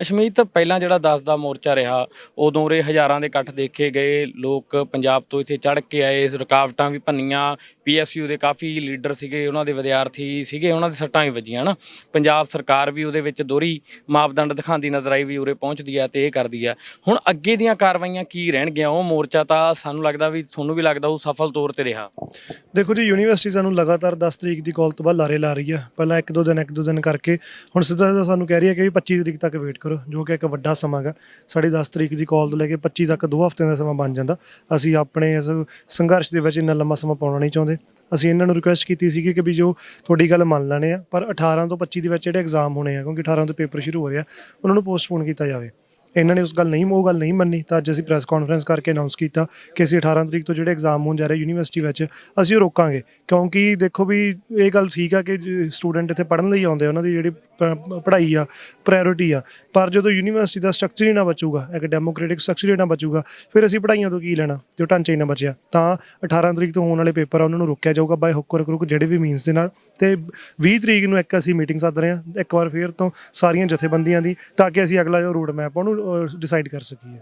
ਅਸ਼ਮੀਤ, ਪਹਿਲਾਂ ਜਿਹੜਾ 10 ਦਾ ਮੋਰਚਾ ਰਿਹਾ, ਉਦੋਂ ਉਰੇ ਹਜ਼ਾਰਾਂ ਦੇ ਇਕੱਠ ਦੇਖੇ ਗਏ। ਲੋਕ ਪੰਜਾਬ ਤੋਂ ਇੱਥੇ ਚੜ੍ਹ ਕੇ ਆਏ, ਰੁਕਾਵਟਾਂ ਵੀ ਭੰਨੀਆਂ। ਪੀਐਸਯੂ ਦੇ ਕਾਫੀ ਲੀਡਰ ਸੀਗੇ, ਉਹਨਾਂ ਦੇ ਵਿਦਿਆਰਥੀ ਸੀਗੇ, ਉਹਨਾਂ ਦੇ ਸੱਟਾਂ ਵੀ ਵੱਜੀਆਂ ਨਾ ਪੰਜਾਬ ਸਰਕਾਰ ਵੀ ਉਹਦੇ ਵਿੱਚ ਦੋਹਰੀ ਮਾਪਦੰਡ ਦਿਖਾਉਂਦੀ ਨਜ਼ਰ ਆਈ ਵੀ ਉਰੇ ਪਹੁੰਚਦੀ ਹੈ ਤੇ ਇਹ ਕਰਦੀ ਹੈ ਹੁਣ ਅੱਗੇ ਦੀਆਂ ਕਾਰਵਾਈਆਂ ਕੀ ਰਹਿਣਗੀਆਂ? ਉਹ ਮੋਰਚਾ ਤਾਂ ਸਾਨੂੰ ਲੱਗਦਾ ਵੀ, ਤੁਹਾਨੂੰ ਵੀ ਲੱਗਦਾ ਉਹ ਸਫਲ ਤੌਰ ਤੇ ਰਿਹਾ। ਦੇਖੋ ਜੀ, ਯੂਨੀਵਰਸਿਟੀ ਸਾਨੂੰ ਲਗਾਤਾਰ 10 ਤਰੀਕ ਦੀ ਕਾਲ ਤੋਂ ਬਾਅਦ ਲਾਰੇ ਲਾ ਰਹੀ ਆ। ਪਹਿਲਾਂ ਇੱਕ ਦੋ ਦਿਨ, ਇੱਕ ਦੋ ਦਿਨ ਕਰਕੇ। ਹੁਣ ਸਿੱਧਾ ਸਿੱਧਾ ਸਾਨੂੰ ਕਹਿ ਰਹੀ ਹੈ ਕਿ ਵੀ 25 ਤਰੀਕ ਤੱਕ ਵੇਟ ਕਰੋ। ਜੋ ਕਿ ਇੱਕ ਵੱਡਾ ਸਮਾਂ ਗਾ ਸਾਡੀ 10 ਤਰੀਕ ਦੀ ਕਾਲ ਤੋਂ ਲੈ ਕੇ 25 ਤੱਕ ਦੋ ਹਫ਼ਤਿਆਂ ਦਾ ਸਮਾਂ ਬਣ ਜਾਂਦਾ। ਅਸੀਂ ਆਪਣੇ ਇਸ ਸੰਘਰਸ਼ ਦੇ ਵਿੱਚ ਇੰਨਾ ਲੰਮਾ ਸਮਾਂ ਪਾਉਣਾ ਨਹੀਂ ਚਾਹੁੰਦੇ। ਅਸੀਂ ਇਹਨਾਂ ਨੂੰ ਰਿਕੁਐਸਟ ਕੀਤੀ ਸੀਗੀ ਕਿ ਵੀ ਜੋ ਤੁਹਾਡੀ ਗੱਲ ਮੰਨ ਲੈਣੇ ਆ, ਪਰ 18 ਤੋਂ 25 ਦੇ ਵਿੱਚ ਜਿਹੜੇ ਐਗਜ਼ਾਮ ਹੋਣੇ ਆ, ਕਿਉਂਕਿ 18 ਤੋਂ ਪੇਪਰ ਸ਼ੁਰੂ ਹੋ ਰਿਹਾ ਉਹਨਾਂ ਨੂੰ ਪੋਸਟਪੋਨ ਕੀਤਾ ਜਾਵੇ। ਇਹਨਾਂ ਨੇ ਉਸ ਗੱਲ ਨਹੀਂ, ਉਹ ਗੱਲ ਨਹੀਂ ਮੰਨੀ, ਤਾਂ ਅੱਜ ਅਸੀਂ ਪ੍ਰੈਸ ਕਾਨਫਰੰਸ ਕਰਕੇ ਅਨਾਉਂਸ ਕੀਤਾ ਕਿ ਅਸੀਂ 18 ਤਰੀਕ ਤੋਂ ਜਿਹੜੇ ਐਗਜ਼ਾਮ ਹੋਣ ਜਾ ਰਹੇ ਯੂਨੀਵਰਸਿਟੀ ਵਿੱਚ, ਅਸੀਂ ਉਹ ਰੋਕਾਂਗੇ। ਕਿਉਂਕਿ ਦੇਖੋ ਵੀ ਇਹ ਗੱਲ ਠੀਕ ਆ ਕਿ ਸਟੂਡੈਂਟ ਇੱਥੇ ਪੜ੍ਹਨ ਲਈ ਆਉਂਦੇ ਆ, ਉਹਨਾਂ ਦੀ ਜਿਹੜੀ ਪ- ਪੜ੍ਹਾਈ ਆ ਪ੍ਰਾਇੋਰਟੀ ਆ। ਪਰ ਜਦੋਂ ਯੂਨੀਵਰਸਿਟੀ ਦਾ ਸਟਰਕਚਰ ਹੀ ਨਾ ਬਚੂਗਾ, ਇੱਕ ਡੈਮੋਕ੍ਰੈਟਿਕ ਸਟਰਕਚਰ ਹੀ ਨਾ ਬਚੂਗਾ, ਫਿਰ ਅਸੀਂ ਪੜ੍ਹਾਈਆਂ ਤੋਂ ਕੀ ਲੈਣਾ? ਜੋ ਢਾਂਚਾ ਹੀ ਨਾ ਬਚਿਆ। ਤਾਂ 18 ਤਰੀਕ ਤੋਂ ਹੋਣ ਵਾਲੇ ਪੇਪਰ ਆ, ਉਹਨਾਂ ਨੂੰ ਰੋਕਿਆ ਜਾਊਗਾ ਬਾਏ ਹੁੱਕ ਔਰ ਕਰੁਕ ਜਿਹੜੇ ਵੀ ਮੀਨਸ ਦੇ ਨਾਲ। ਤੇ 20 ਤਰੀਕ ਨੂੰ ਇੱਕ ਅਸੀਂ ਮੀਟਿੰਗ ਸੱਦ ਰਹੇ ਹਾਂ, ਇੱਕ ਵਾਰ ਫੇਰ ਤੋਂ ਸਾਰੀਆਂ ਜਥੇਬੰਦੀਆਂ ਦੀ, ਤਾਂ ਕਿ ਅਸੀਂ ਅਗਲਾ ਜੋ ਰੂਟ ਮੈਪ ਉਹਨੂੰ ਡਿਸਾਈਡ ਕਰ ਸਕੀਏ।